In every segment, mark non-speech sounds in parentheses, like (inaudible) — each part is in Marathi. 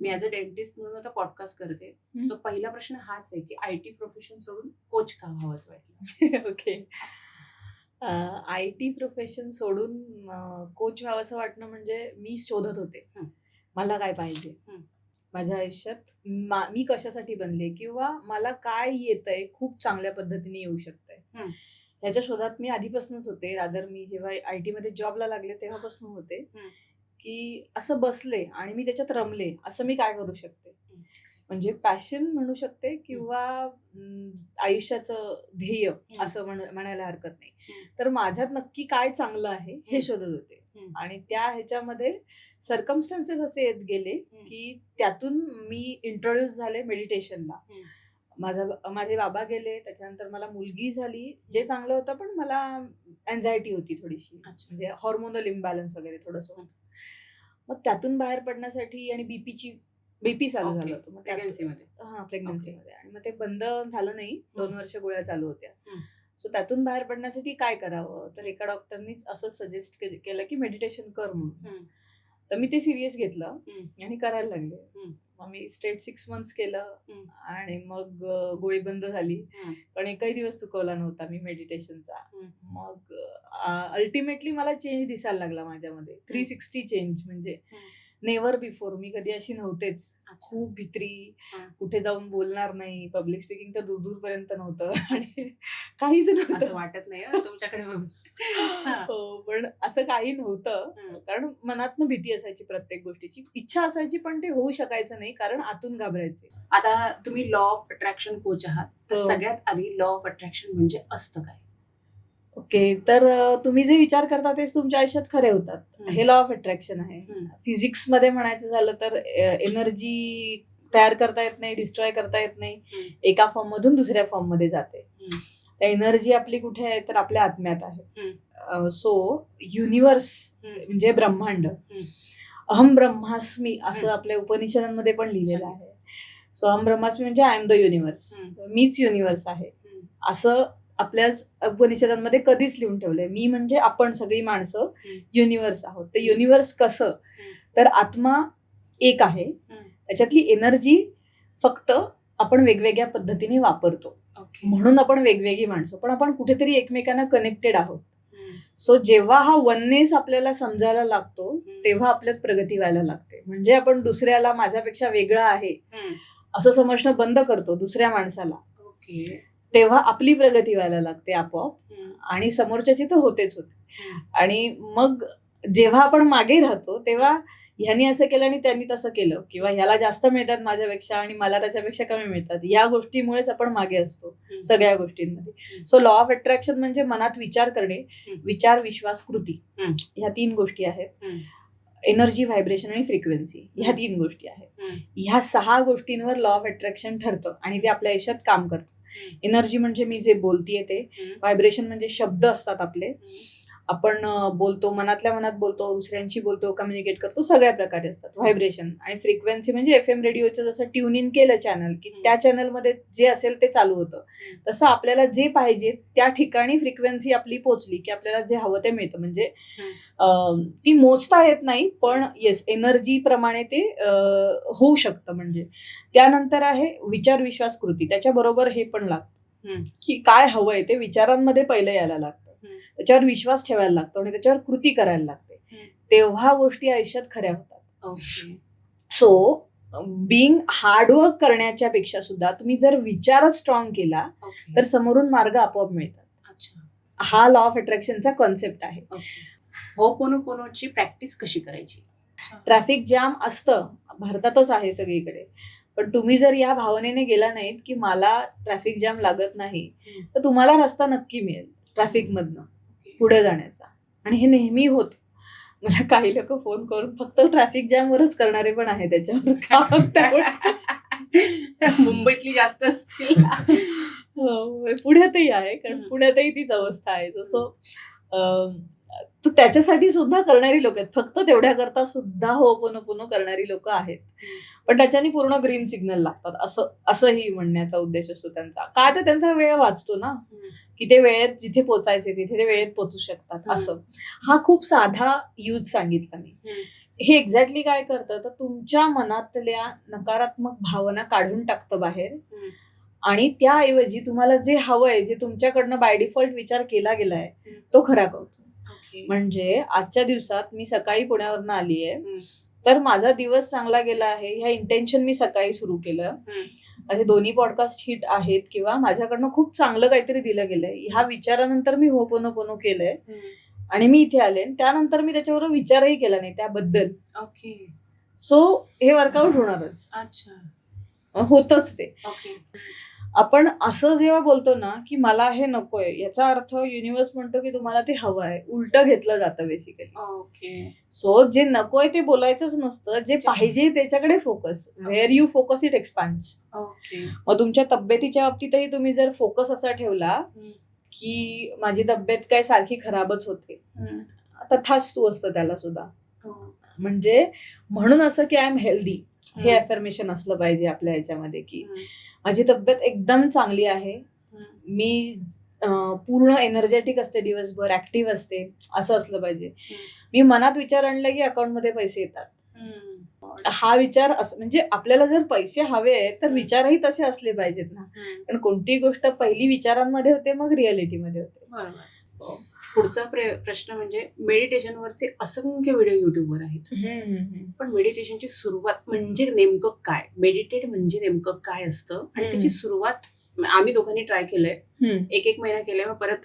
मी ॲज अ डेंटिस्ट म्हणून आता पॉडकास्ट करते. सो पहिला प्रश्न हाच आहे की आय टी प्रोफेशन सोडून कोच का व्हावं असं वाटलं? ओके आय टी प्रोफेशन सोडून कोच व्हावं असं वाटणं म्हणजे मी शोधत होते. मला काय पाहिजे. माझ्या आयुष्यात मा- कशासाठी बनले किंवा मला काय येतंय खूप चांगल्या पद्धतीने येऊ शकतंय. ह्याच्या शोधात मी आधीपासूनच होते. रादर मी जेव्हा आय टी मध्ये जॉबला लागले तेव्हापासून होते. की असं बसले आणि मी त्याच्यात रमले असं मी काय करू शकते? म्हणजे पॅशन म्हणू शकते किंवा आयुष्याचं ध्येय असं म्हण म्हणायला हरकत नाही. तर माझ्यात नक्की काय चांगलं आहे हे. शोधत होते. आणि त्या ह्याच्यामध्ये सर्कमस्टन्सेस असे येत गेले की त्यातून मी इंट्रोड्यूस झाले मेडिटेशनला. माझा माझे बाबा गेले त्याच्यानंतर मला मुलगी झाली जे चांगलं होतं पण मला अँझायटी होती थोडीशी. म्हणजे हॉर्मोनल इम्बॅलन्स वगैरे थोडंसं होतं. मग त्यातून बाहेर पडण्यासाठी आणि बीपीची बीपी चालू. झालं होतं मग प्रेग्नन्सीमध्ये हा प्रेग्नन्सीमध्ये आणि मग ते बंद झालं नाही दोन. वर्ष गोळ्या चालू होत्या. सो त्यातून बाहेर पडण्यासाठी काय करावं तर एका डॉक्टरनीच असं सजेस्ट केलं की मेडिटेशन कर म्हणून. तर मी ते सिरियस घेतलं. आणि करायला लागले. मग मी स्ट्रेट सिक्स मंथ्स केलं. आणि मग गोळी बंद झाली. पण एकही दिवस चुकवला नव्हता मी मेडिटेशनचा. मग अल्टिमेटली मला चेंज दिसायला लागला माझ्यामध्ये थ्री सिक्स्टी चेंज म्हणजे. नेव्हर बिफोर मी कधी अशी नव्हतेच. खूप भित्री. कुठे जाऊन बोलणार नाही पब्लिक स्पीकिंग तर दूर दूरपर्यंत नव्हतं (laughs) आणि काहीच नव्हतं वाटत नाही तुमच्याकडे पण असं काही नव्हतं. कारण मनातनं भीती असायची प्रत्येक गोष्टीची इच्छा असायची पण ते होऊ शकायचं नाही कारण आतून घाबरायचे आता तुम्ही लॉ ऑफ अट्रॅक्शन कोच आहात तर हो. सगळ्यात आधी लॉ ऑफ अट्रॅक्शन म्हणजे असतं काय ओके तर तुम्ही जे विचार करता तेच तुमच्या आयुष्यात खरे होतात. हे लॉ ऑफ अट्रॅक्शन आहे हम्म. फिजिक्समध्ये म्हणायचं झालं तर एनर्जी तयार करता येत नाही डिस्ट्रॉय करता येत नाही. एका फॉर्म मधून दुसऱ्या फॉर्ममध्ये जाते. त्या एनर्जी आपली कुठे आहे तर आपल्या आत्म्यात. आहे. सो युनिवर्स हम्म. म्हणजे ब्रह्मांड. अहम ब्रह्मास्मी असं. आपल्या उपनिषदांमध्ये पण लिहिलेलं. आहे. सो अहम ब्रह्मास्मी म्हणजे आय एम द युनिवर्स मीच युनिवर्स आहे. असं आपल्याच उपनिषदांमध्ये कधीच लिहून ठेवलंय. मी म्हणजे आपण सगळी माणसं हम्म. युनिवर्स आहोत. ते युनिवर्स कसं? तर आत्मा एक आहे. त्याच्यातली एनर्जी फक्त आपण वेगवेगळ्या पद्धतीने वापरतो. म्हणून आपण वेगवेगळी माणसं पण आपण कुठेतरी एकमेकांना कनेक्टेड आहोत. सो जेव्हा हा वननेस आपल्याला समजायला लागतो तेव्हा आपल्यात प्रगती व्हायला लागते म्हणजे आपण दुसऱ्याला माझ्यापेक्षा वेगळा आहे. असं समजणं बंद करतो दुसऱ्या माणसाला तेव्हा आपली प्रगती व्हायला लागते आपोआप. आणि समोरच्याची तर होतेच होते. आणि मग जेव्हा आपण मागे राहतो तेव्हा ह्यानी असं केलं आणि त्यांनी तसं केलं किंवा ह्याला जास्त मिळतात माझ्यापेक्षा आणि मला त्याच्यापेक्षा कमी मिळतात या गोष्टीमुळेच आपण मागे असतो. सगळ्या गोष्टींमध्ये सो लॉ ऑफ अट्रॅक्शन म्हणजे मनात विचार करणे. विचार विश्वास कृती. ह्या तीन गोष्टी आहेत. एनर्जी व्हायब्रेशन आणि फ्रिक्वेन्सी ह्या तीन गोष्टी आहेत. ह्या सहा गोष्टींवर लॉ ऑफ अट्रॅक्शन ठरतं आणि ते आपल्या आयुष्यात काम करतं. एनर्जी म्हणजे मी जे बोलतीये ते. व्हायब्रेशन म्हणजे शब्द असतात आपले आपण बोलतो मनातल्या मनात बोलतो दुसऱ्यांशी बोलतो कम्युनिकेट करतो सगळ्या प्रकारे असतात. व्हायब्रेशन आणि फ्रिक्वेन्सी म्हणजे एफ एम रेडिओचं जसं ट्यून इन केलं चॅनल की. त्या चॅनलमध्ये जे असेल ते चालू होतं. तसं आपल्याला जे पाहिजे त्या ठिकाणी फ्रिक्वेन्सी आपली पोचली की आपल्याला जे हवं ते मिळतं. म्हणजे ती मोजता येत नाही पण येस एनर्जी प्रमाणे ते होऊ शकतं. म्हणजे त्यानंतर आहे विचार विश्वास कृती. त्याच्याबरोबर हे पण लागतं. की काय हवंय ते विचारांमध्ये पहिलं यायला लागतं. त्याच्यावर विश्वास ठेवायला लागतो आणि त्याच्यावर कृती करायला लागते. तेव्हा गोष्टी आयुष्यात खऱ्या होतात. सो बिंग हार्डवर्क करण्याच्या पेक्षा सुद्धा तुम्ही जर विचारच स्ट्रॉंग केला तर समोरून मार्ग आपोआप मिळतात. हा लॉ ऑफ अट्रॅक्शनचा कॉन्सेप्ट आहे. हो पोनो पोनोची प्रॅक्टिस कशी करायची? ट्रॅफिक जॅम असतं. भारतातच आहे सगळीकडे. पण तुम्ही जर या भावनेने गेला नाहीत की मला ट्रॅफिक जॅम लागत नाही. तर तुम्हाला रस्ता नक्की मिळेल. ट्रॅफिक मधनं ओके. पुढे जाण्याचा. आणि हे नेहमी होत. मला काही लोक फोन करून फक्त ट्रॅफिक जॅम वरच करणारे पण आहे त्याच्यावर काम त्यामुळे. मुंबईतली जास्त असतील. हो, पुण्यातही आहे कारण. पुण्यातही तीच अवस्था आहे. जसं त्याच्यासाठी सुद्धा करणारी लोक आहेत. फक्त तेवढ्या करता सुद्धा हो पुनो करणारी लोक आहेत. पण त्याच्यानी पूर्ण ग्रीन सिग्नल लागतात. असं असंही म्हणण्याचा उद्देश असतो त्यांचा. काय तर त्यांचा वेळ वाचतो ना. की ते वेळेत जिथे पोचायचे तिथे ते वेळेत पोचू शकतात. असं. हा खूप साधा यूज सांगितला मी. हे एक्झॅक्टली काय करतं? तर तुमच्या मनातल्या नकारात्मक भावना काढून टाकतं बाहेर. आणि त्याऐवजी तुम्हाला जे हवंय जे तुमच्याकडनं बाय डिफॉल्ट विचार केला गेलाय. तो खरा करतो म्हणजे आजच्या दिवसात मी सकाळी पुण्यावरनं आली आहे. तर माझा दिवस चांगला गेला आहे. ह्या इंटेन्शन मी सकाळी सुरू केलं. माझे दोन्ही पॉडकास्ट हिट आहेत किंवा माझ्याकडनं खूप चांगलं काहीतरी दिलं गेलंय. ह्या विचारानंतर मी हो पोनो पोनो केलंय. आणि मी इथे आले. त्यानंतर मी त्याच्याबरोबर विचारही केला नाही त्याबद्दल. ओके. सो हे वर्कआउट होणारच. अच्छा. होतच ते. ओके. आपण असं जेव्हा बोलतो ना की मला हे नकोय याचा अर्थ युनिव्हर्स म्हणतो की तुम्हाला ते हवं आहे उलट घेतलं जातं बेसिकली ओके. सो जे नकोय ते बोलायचंच नसतं जे पाहिजे त्याच्याकडे focus where you focus it expands okay. मग तुमच्या तब्येतीच्या बाबतीतही तुम्ही जर फोकस असा ठेवला की माझी तब्येत काय सारखी खराबच होते. तथाच तू असतं त्याला सुद्धा. हो. म्हणजे म्हणून असं की आय एम हेल्दी हे. अफर्मेशन असलं पाहिजे आपल्या ह्याच्यामध्ये की. माझी तब्येत एकदम चांगली आहे. मी पूर्ण एनर्जेटिक असते दिवसभर ऍक्टिव्ह असते असं असलं पाहिजे मी मनात विचार आणला की अकाउंटमध्ये पैसे येतात. हा विचार असं म्हणजे आपल्याला जर पैसे हवे आहेत तर. विचारही तसे असले पाहिजेत ना. कारण कोणतीही गोष्ट पहिली विचारांमध्ये होते मग रिअलिटीमध्ये होते पुढचा प्रे- प्रश्न म्हणजे मेडिटेशन वरचे असंख्य व्हिडिओ युट्यूबवर आहेत. पण मेडिटेशनची सुरुवात म्हणजे नेमकं काय? मेडिटेट म्हणजे नेमकं काय असतं? आणि. त्याची सुरुवात आम्ही दोघांनी ट्राय केलंय. एक एक महिना केलाय मग परत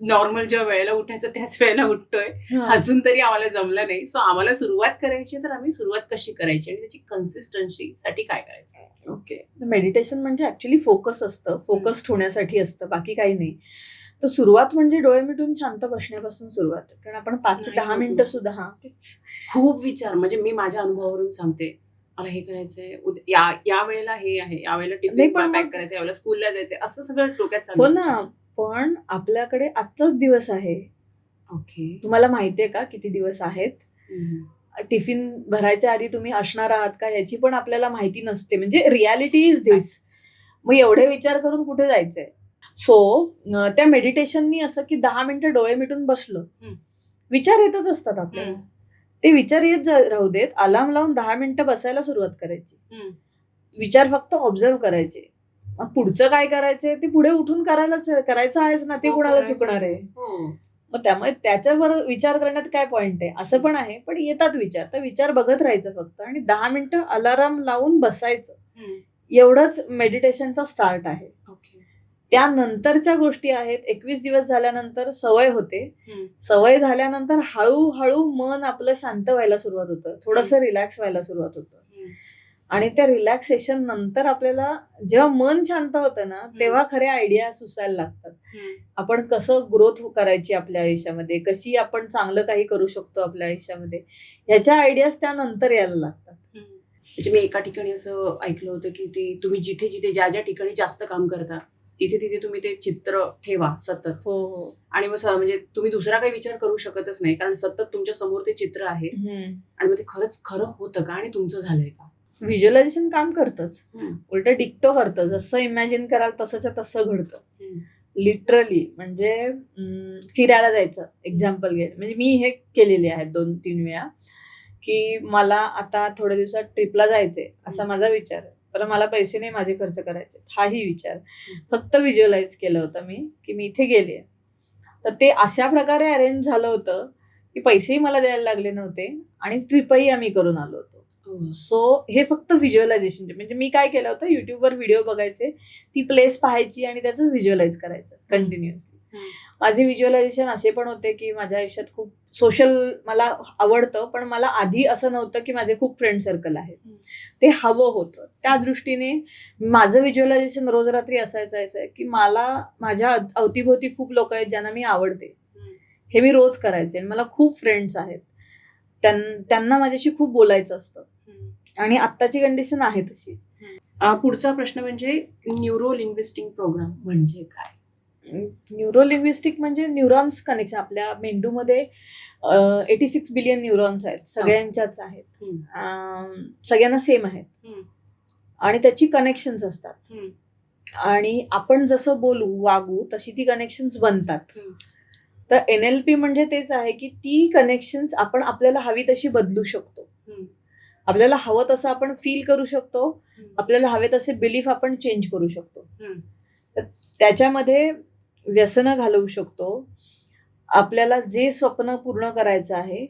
नॉर्मल ज्या वेळेला उठायचं त्याच वेळेला उठतोय. अजून तरी आम्हाला जमलं नाही. सो आम्हाला सुरुवात करायची तर आम्ही सुरुवात कशी करायची आणि त्याची कन्सिस्टन्सी साठी काय करायचं? ओके मेडिटेशन म्हणजे ऍक्च्युली फोकस असतं. फोकस होण्यासाठी असतं. बाकी काही नाही. तर सुरुवात म्हणजे डोळे मिटून शांत बसण्यापासून सुरुवात. कारण आपण पाच ते दहा होत मिनिटं ना. सुद्धा हा. तेच. खूप विचार. म्हणजे मी माझ्या अनुभवावरून सांगते. मला हे करायचंय. या या वेळेला हे आहे. या वेळेला टिफिन पण पॅक करायचं यावेळेला स्कूलला जायचंय. असं सगळं डोक्यात चालू हो. ना. पण आपल्याकडे आजचाच दिवस आहे. ओके. तुम्हाला माहितीये का किती दिवस आहेत. टिफिन भरायच्या आधी तुम्ही असणार आहात का याची पण आपल्याला माहिती नसते. म्हणजे रियालिटी इज दिस मग एवढे विचार करून कुठे जायचंय? सो त्या मेडिटेशननी असं की दहा मिनिटं डोळे मिटून बसलं. विचार येतच असतात आपल्याला. ते विचार येत राहू देत अलार्म लावून दहा मिनिटं बसायला सुरुवात करायची. विचार फक्त ऑब्झर्व करायचे. पुढचं काय करायचंय? ते पुढे उठून करायलाच करायचं आहेच ना ते हो, कुणाला चुकणार आहे. हो. मग त्यामुळे त्याच्यावर विचार करण्यात काय पॉइंट आहे? असं पण आहे पण येतात विचार. तर विचार बघत राहायचं फक्त आणि दहा मिनिटं अलाराम लावून बसायचं. एवढंच मेडिटेशनचा स्टार्ट आहे. त्यानंतरच्या गोष्टी आहेत. एकवीस दिवस झाल्यानंतर सवय होते. सवय झाल्यानंतर हळूहळू मन आपलं शांत व्हायला सुरुवात होतं. थोडंसं रिलॅक्स व्हायला सुरुवात होतं. आणि त्या रिलॅक्सेशन नंतर आपल्याला जेव्हा मन शांत होतं ना तेव्हा खऱ्या आयडिया सुचायला लागतात. आपण कसं ग्रोथ करायची आपल्या आयुष्यामध्ये? कशी आपण चांगलं काही करू शकतो आपल्या आयुष्यामध्ये? ह्याच्या आयडियाज त्यानंतर यायला लागतात. म्हणजे मी एका ठिकाणी असं ऐकलं होतं की ते तुम्ही जिथे जिथे ज्या ज्या ठिकाणी जास्त काम करता तिथे तिथे तुम्ही ते चित्र ठेवा सतत. हो हो. आणि मग म्हणजे तुम्ही दुसरा काही विचार करू शकतच नाही कारण सतत तुमच्यासमोर ते चित्र आहे. आणि मग ते खरंच खरं होतं का आणि तुमचं झालंय का? व्हिज्युअलायझेशन काम करतच. उलट डिक्टो करतं जसं इमॅजिन कराल तसंच्या तसं घडतं. लिटरली म्हणजे फिरायला जायचं. एक्झाम्पल घे. म्हणजे मी हे केलेले आहेत दोन तीन वेळा की मला आता थोड्या दिवसात ट्रिपला जायचंय असा. माझा विचार आहे. पण मला पैसे नाही माझे खर्च करायचे हाही विचार. फक्त व्हिज्युअलाइज केलं होतं मी की मी इथे गेले तर ते अशा प्रकारे अरेंज झालं होतं की पैसेही मला द्यायला लागले नव्हते आणि ट्रिपही आम्ही करून आलो होतो. सो हे फक्त व्हिज्युअलायझेशन म्हणजे मी काय केलं होतं युट्यूबवर व्हिडिओ बघायचे ती प्लेस पाहायची आणि त्याच व्हिज्युअलाइज करायचं कंटिन्युअसली. माझे व्हिज्युअलायझेशन असे पण होते की माझ्या आयुष्यात खूप सोशल मला आवडतं पण मला आधी असं नव्हतं की माझे खूप फ्रेंड सर्कल हम्म. ते हवं होतं त्या दृष्टीने माझं व्हिज्युअलायझेशन रोज रात्री असायचं आहे की मला माझ्या अव- अवतीभोवती खूप लोक आहेत ज्यांना मी आवडते. हे मी रोज करायचे मला खूप फ्रेंड्स आहेत त्यां- त्यांना माझ्याशी खूप बोलायचं असतं. आणि आत्ताची कंडिशन आहे तशी. पुढचा प्रश्न म्हणजे न्यूरो लिंग्विस्टिक प्रोग्राम म्हणजे काय? न्यूरोलिंग्विस्टिक म्हणजे न्यूरॉन्स कनेक्शन. आपल्या मेंदूमध्ये एटी सिक्स बिलियन न्यूरॉन्स आहेत. सगळ्यांच्याच आहेत. सगळ्यांना सेम आहेत. आणि त्याची कनेक्शन्स असतात. आणि आपण जसं बोलू वागू तशी ती कनेक्शन्स बनतात. तर एनएलपी म्हणजे तेच आहे की ती कनेक्शन आपण आपल्याला हवी तशी बदलू शकतो. आपल्याला हवं तसं आपण फील करू शकतो. आपल्याला हवे तसे बिलीफ आपण चेंज करू शकतो. त्याच्यामध्ये व्यसनं घालवू शकतो. आपल्याला जे स्वप्न पूर्ण करायचं आहे.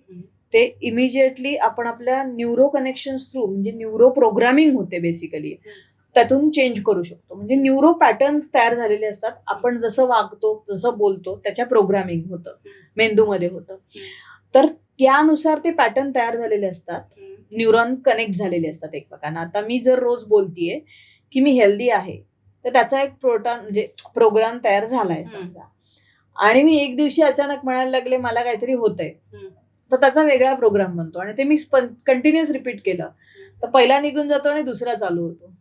ते इमिजिएटली आपण आपल्या न्यूरो कनेक्शन थ्रू म्हणजे न्यूरो प्रोग्रामिंग होते बेसिकली त्यातून चेंज करू शकतो. म्हणजे न्यूरो पॅटर्न्स तयार झालेले असतात. आपण जसं वागतो जसं बोलतो त्याच्या प्रोग्रामिंग होतं. मेंदूमध्ये होतं. तर त्यानुसार ते पॅटर्न तयार झालेले असतात. न्यूरॉन कनेक्ट झालेले असतात एकमेकांना आता मी जर रोज बोलतीये की मी हेल्दी आहे तर त्याचा एक प्रोटॉन म्हणजे प्रोग्राम तयार झालाय. समजा आणि मी एक दिवशी अचानक म्हणायला लागले मला काहीतरी होतंय. तर त्याचा वेगळा प्रोग्राम बनतो आणि ते मी कंटिन्युअस रिपीट केलं तर पहिला निघून जातो आणि दुसरा चालू होतो.